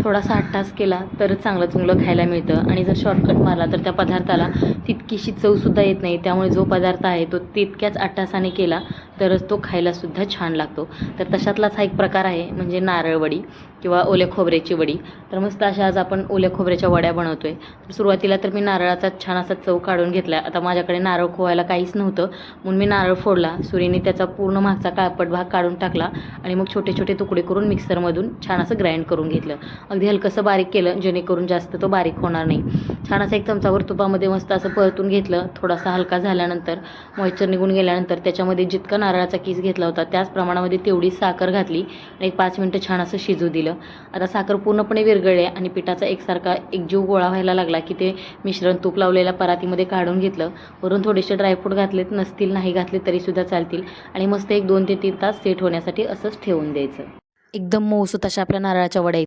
थोडासा हट्टास केला तरच चांगलं चुंगलं खायला मिळतं. आणि जर शॉर्टकट मारला तर त्या पदार्थाला तितकीशी चवसुद्धा येत नाही. त्यामुळे जो पदार्थ आहे तो तितक्याच अट्टासाने केला तरच तो खायलासुद्धा छान लागतो. तर तशातलाच हा एक प्रकार आहे म्हणजे नारळ वडी किंवा ओल्या खोबऱ्याची वडी. तर मस्त अशा आज आपण ओल्या खोबऱ्याच्या वड्या बनवतो आहे तर सुरुवातीला तर मी नारळाचा छान असा चव काढून घेतला. आता माझ्याकडे नारळ खोवायला काहीच नव्हतं. म्हणून मी नारळ फोडला. सुरीने त्याचा पूर्ण मागचा काळपट भाग काढून टाकला आणि मग छोटे छोटे तुकडे करून मिक्सरमधून छान असं ग्राइंड करून घेतलं. अगदी हलकंसं बारीक केलं जेणेकरून जास्त तो बारीक होणार नाही. छान असं एक चमचावर तुपामध्ये मस्त असं परतून घेतलं. थोडासा हलका झाल्यानंतर मॉइश्चर निघून गेल्यानंतर त्याच्यामध्ये जितकं नारळाचा किस घेतला होता त्याच प्रमाणामध्ये तेवढी साखर घातली आणि एक पाच मिनटं छान असं शिजू दिलं. आता साखर पूर्णपणे विरगळले आणि पिठाचा एकसारखा एकजीव गोळा व्हायला लागला की ते मिश्रण तूप लावलेल्या परातीमध्ये काढून घेतलं. वरून थोडेसे ड्रायफ्रूट घातलेत नसतील नाही घातले तरीसुद्धा चालतील आणि मस्त एक दोन ते तीन तास सेट होण्यासाठी असंच ठेवून द्यायचं. एकदम मऊसूत अशा आपल्या नारळाच्या वड्या.